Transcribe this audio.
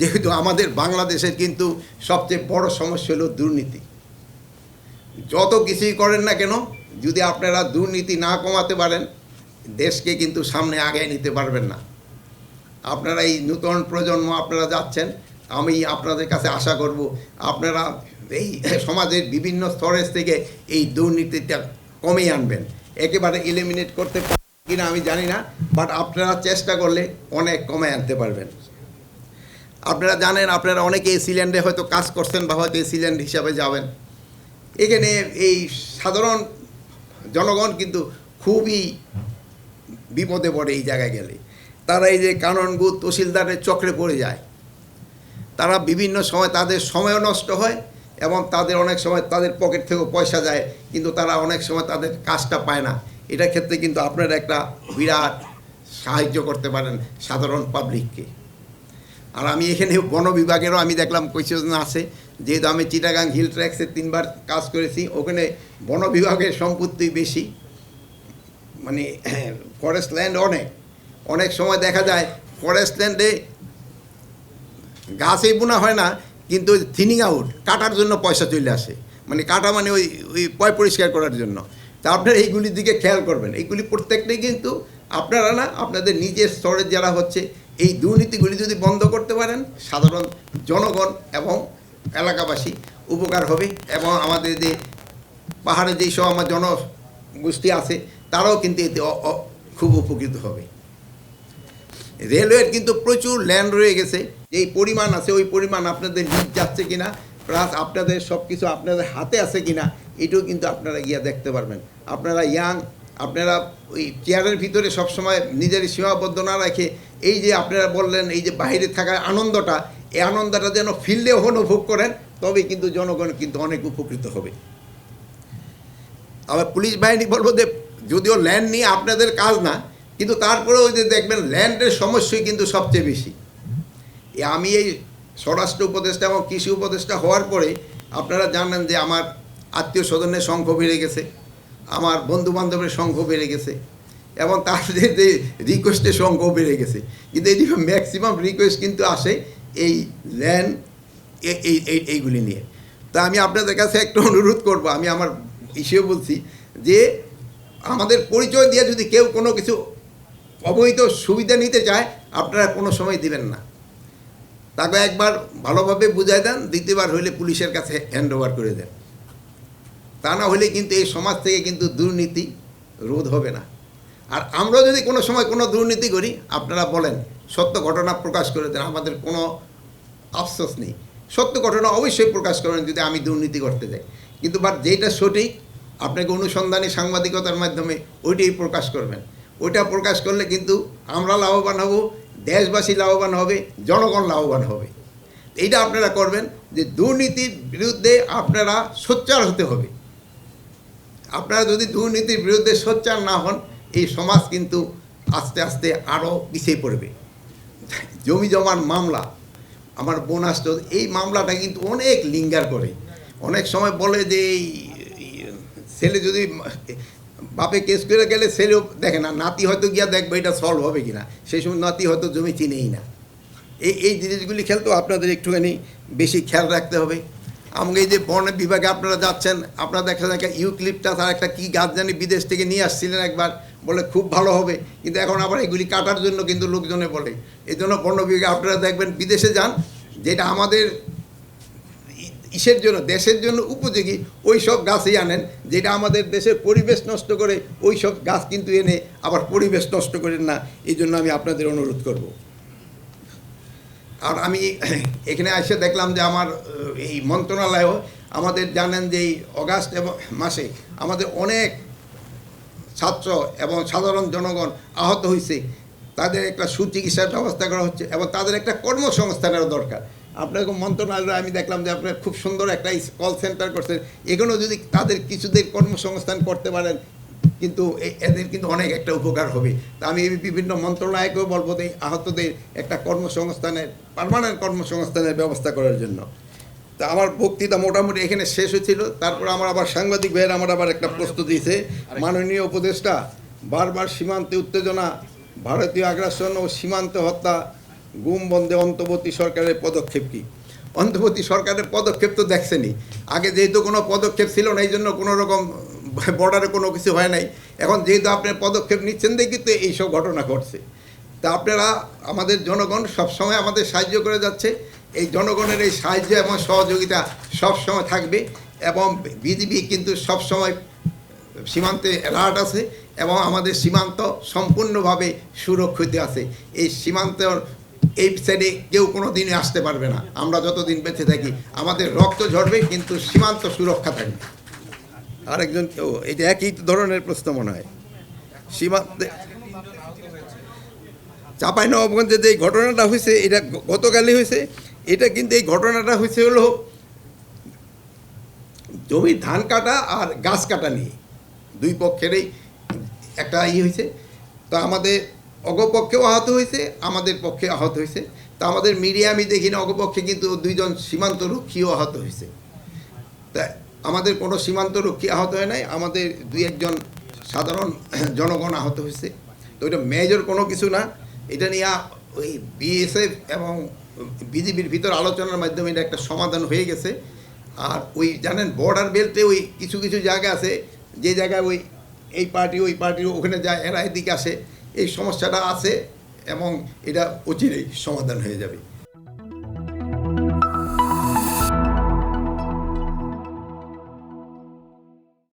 যেহেতু আমাদের বাংলাদেশের কিন্তু সবচেয়ে বড় সমস্যা হলো দুর্নীতি। যত কিছুই করেন না কেন, যদি আপনারা দুর্নীতি না কমাতে পারেন, দেশকে কিন্তু সামনে আগায় নিতে পারবেন না। আপনারা এই নূতন প্রজন্ম আপনারা যাচ্ছেন, আমি আপনাদের কাছে আশা করব, আপনারা এই সমাজের বিভিন্ন স্তরের থেকে এই দুর্নীতিটা কমিয়ে আনবেন। একেবারে এলিমিনেট করতে পারবেন কিনা আমি জানি না বাট আপনারা চেষ্টা করলে অনেক কমে আনতে পারবেন। আপনারা জানেন, আপনারা অনেকে এই সিল্যান্ডে হয়তো কাজ করছেন বা হয়তো এই সিল্যান্ড হিসাবে যাবেন। এখানে এই সাধারণ জনগণ কিন্তু খুবই বিপদে পড়ে এই জায়গায় গেলে। তারা এই যে কাননগু তহসিলদারের চক্রে পড়ে যায়। তারা বিভিন্ন সময় তাদের সময়ও নষ্ট হয় এবং তাদের অনেক সময় তাদের পকেট থেকেও পয়সা যায়, কিন্তু তারা অনেক সময় তাদের কাজটা পায় না। এটার ক্ষেত্রে কিন্তু আপনারা একটা বিরাট সাহায্য করতে পারেন সাধারণ পাবলিককে আর আমি এখানে বন বিভাগেরও আমি দেখলাম কোয়েশ্চন আছে। যেহেতু আমি চিটাগাং হিল ট্র্যাক্সে তিনবার কাজ করেছি, ওখানে বন বিভাগের সম্পত্তি বেশি। মানে ফরেস্ট ল্যান্ড অনেক। অনেক সময় দেখা যায় ফরেস্ট ল্যান্ডে গাছই বোনা হয় না, কিন্তু থিনিং আউট কাটার জন্য পয়সা চলে আসে। মানে কাটা মানে ওই ওই পয় পরিষ্কার করার জন্য। তা আপনারা এইগুলির দিকে খেয়াল করবেন। এইগুলি প্রত্যেকটাই কিন্তু আপনারা না, আপনাদের নিজের স্তরের যারা হচ্ছে এই দুর্নীতিগুলি যদি বন্ধ করতে পারেন, সাধারণ জনগণ এবং এলাকাবাসী উপকার হবে এবং আমাদের যে পাহাড়ে যেই সব আমার জনগোষ্ঠী আছে, তারাও কিন্তু এতে খুব উপকৃত হবে। রেলওয়ের কিন্তু প্রচুর ল্যান্ড রয়ে গেছে, যেই পরিমাণ আছে ওই পরিমাণ আপনাদের লিজ যাচ্ছে কিনা প্লাস আপনাদের সব কিছু আপনাদের হাতে আছে কিনা, এটাও কিন্তু আপনারা গিয়া দেখতে পারবেন। আপনারা ইয়াং আপনারা ওই চেয়ারের ভিতরে সবসময় নিজের সীমাবদ্ধ না রেখে এই যে আপনারা বললেন, এই যে বাইরে থাকার আনন্দটা, এই আনন্দটা যেন ফিল্ডে অনুভব করেন তবে কিন্তু জনগণ কিন্তু অনেক উপকৃত হবে। আবার পুলিশ বাহিনী বলব যে, যদিও ল্যান্ড নিয়ে আপনাদের কাজ না, কিন্তু তারপরেও যে দেখবেন ল্যান্ডের সমস্যাই কিন্তু সবচেয়ে বেশি। আমি এই স্বরাষ্ট্র উপদেষ্টা এবং কৃষি উপদেষ্টা হওয়ার পরে আপনারা জানেন যে আমার আত্মীয় স্বজনের সংখ্যা বেড়ে গেছে। আমার বন্ধু বান্ধবের সংখ্যা বেড়ে গেছে এবং তাদের যে রিকোয়েস্টের সংখ্যাও বেড়ে গেছে। কিন্তু এইদিকে ম্যাক্সিমাম রিকোয়েস্ট কিন্তু আসে এই ল্যান্ড এই- এইগুলি নিয়ে। তা আমি আপনাদের কাছে একটা অনুরোধ করব, আমি আমার ইসেও বলছি যে আমাদের পরিচয় দিয়ে যদি কেউ কোনো কিছু অবৈধ সুবিধা নিতে চায়, আপনারা কোনো সময় দিবেন না। তাকে একবার ভালোভাবে বুঝাই দেন, দ্বিতীয়বার হইলে পুলিশের কাছে হ্যান্ড ওভার করে দেন। তা না হলে কিন্তু এই সমাজ থেকে কিন্তু দুর্নীতি রোধ হবে না। আর আমরা যদি কোনো সময় কোনো দুর্নীতি করি, আপনারা বলেন, সত্য ঘটনা প্রকাশ করে দেন, আমাদের কোনো আফসোস নেই। সত্য ঘটনা অবশ্যই প্রকাশ করেন যদি আমি দুর্নীতি করতে যাই। কিন্তু বাট যেটা সঠিক, আপনাকে অনুসন্ধানী সাংবাদিকতার মাধ্যমে ওইটাই প্রকাশ করবেন। ওইটা প্রকাশ করলে কিন্তু আমরা লাভবান হব, দেশবাসী লাভবান হবে, জনগণ লাভবান হবে। এইটা আপনারা করবেন যে দুর্নীতির বিরুদ্ধে আপনারা সোচ্চার হতে হবে। আপনারা যদি দুর্নীতির বিরুদ্ধে সোচ্চার না হন, এই সমাজ কিন্তু আস্তে আস্তে আরও পিছিয়ে পড়বে। জমি জমার মামলা, আমার বোন আসতো, এই মামলাটা কিন্তু অনেক লিঙ্গার করে। অনেক সময় বলে যে এই ছেলে যদি বাপে কেস করে গেলে ছেলেও দেখে না, নাতি হয়তো গিয়া দেখবে এটা সলভ হবে কিনা। সেই সময় নাতি হয়তো জমি চিনেই না। এই এই জিনিসগুলি খেলতেও আপনাদের একটুখানি বেশি খেয়াল রাখতে হবে। আমাকে এই যে বন বিভাগে আপনারা যাচ্ছেন, আপনারা দেখা যায় ইউক্লিপটা, তার একটা কী গাছ জানি বিদেশ থেকে নিয়ে আসছিলেন একবার, বলে খুব ভালো হবে। কিন্তু এখন আবার এগুলি কাটার জন্য কিন্তু লোকজনে বলে। এই জন্য বন বিভাগে আপনারা দেখবেন বিদেশে যান, যেটা আমাদের ইসের জন্য, দেশের জন্য উপযোগী, ওই সব গাছই আনেন, যেটা আমাদের দেশের পরিবেশ নষ্ট করে, ওই সব গাছ কিন্তু এনে আবার পরিবেশ নষ্ট করেন না। এই জন্য আমি আপনাদের অনুরোধ করব। আর আমি এখানে এসে দেখলাম যে আমার এই মন্ত্রণালয়ও আমাদের জানেন যে এই অগাস্ট এবং মাসে আমাদের অনেক ছাত্র এবং সাধারণ জনগণ আহত হয়েছে। তাদের একটা সুচিকিৎসার ব্যবস্থা করা হচ্ছে এবং তাদের একটা কর্মসংস্থানেরও দরকার। আপনাকে মন্ত্রণালয়ে আমি দেখলাম যে আপনার খুব সুন্দর একটা কল সেন্টার করছেন। এগুলো যদি তাদের কিছুদের কর্মসংস্থান করতে পারেন কিন্তু এদের কিন্তু অনেক একটা উপকার হবে। তা আমি বিভিন্ন মন্ত্রণালয়কেও বলব যে এই আহতদের একটা কর্মসংস্থানের পারমানেন্ট কর্মসংস্থানের ব্যবস্থা করার জন্য। তা আমার বক্তৃতা মোটামুটি এখানে শেষ হয়েছিল। তারপর আমার আবার সাংবাদিক ভাইয়ের আমার আবার একটা প্রশ্ন দিয়েছে। মাননীয় উপদেষ্টা বারবার সীমান্তে উত্তেজনা ভারতীয় আগ্রাসন ও সীমান্ত হত্যা গুম বন্ধে অন্তর্বর্তী সরকারের পদক্ষেপ কি? অন্তর্বর্তী সরকারের পদক্ষেপ তো দেখছেনই। আগে যেহেতু কোনো পদক্ষেপ ছিল না এই জন্য কোনো রকম বর্ডারে কোনো কিছু হয় নাই। এখন যেহেতু আপনার পদক্ষেপ নিচ্ছেন, দেখি তো এইসব ঘটনা ঘটছে। তা আপনারা, আমাদের জনগণ সবসময় আমাদের সাহায্য করে যাচ্ছে। এই জনগণের এই সাহায্য এবং সহযোগিতা সবসময় থাকবে এবং বিজিবি কিন্তু সবসময় সীমান্তে অ্যালার্ট আছে এবং আমাদের সীমান্ত সম্পূর্ণভাবে সুরক্ষিত আছে। এই সীমান্ত এই সাইডে কেউ কোনো দিনে আসতে পারবে না। আমরা যতদিন বেঁচে থাকি, আমাদের রক্ত ঝরবে, কিন্তু সীমান্ত সুরক্ষা থাকবে। আরেকজন কেউ এটা একই ধরনের প্রশ্ন মনে হয়। সীমান্তে চাপাই নবাবগঞ্জে যে ঘটনাটা হয়েছে, এটা গতকালই হয়েছে। এটা কিন্তু এই ঘটনাটা হয়েছে হলো জমির ধান কাটা আর গাছ কাটা নিয়ে। দুই পক্ষেরই একটা ই হয়েছে। তো আমাদের অগপক্ষেও আহত হয়েছে, আমাদের পক্ষে আহত হয়েছে। তো আমাদের মিডিয়া আমি দেখি না, অগপক্ষে কিন্তু দুইজন সীমান্ত রক্ষীও আহত হয়েছে। তা আমাদের কোনো সীমান্ত রক্ষী আহত হয় নাই, আমাদের দুই একজন সাধারণ জনগণ আহত হয়েছে। তো এটা মেজর কোনো কিছু না। এটা নিয়ে ওই বিএসএফ এবং বিজেপির ভিতর আলোচনার মাধ্যমে এটা একটা সমাধান হয়ে গেছে। আর ওই জানেন বর্ডার বেল্টে ওই কিছু কিছু জায়গা আছে, যে জায়গায় ওই এই পার্টি ওই পার্টি ওখানে যায়, এরা এদিকে আসে। এই সমস্যাটা আছে এবং এটা অচিরেই সমাধান হয়ে যাবে।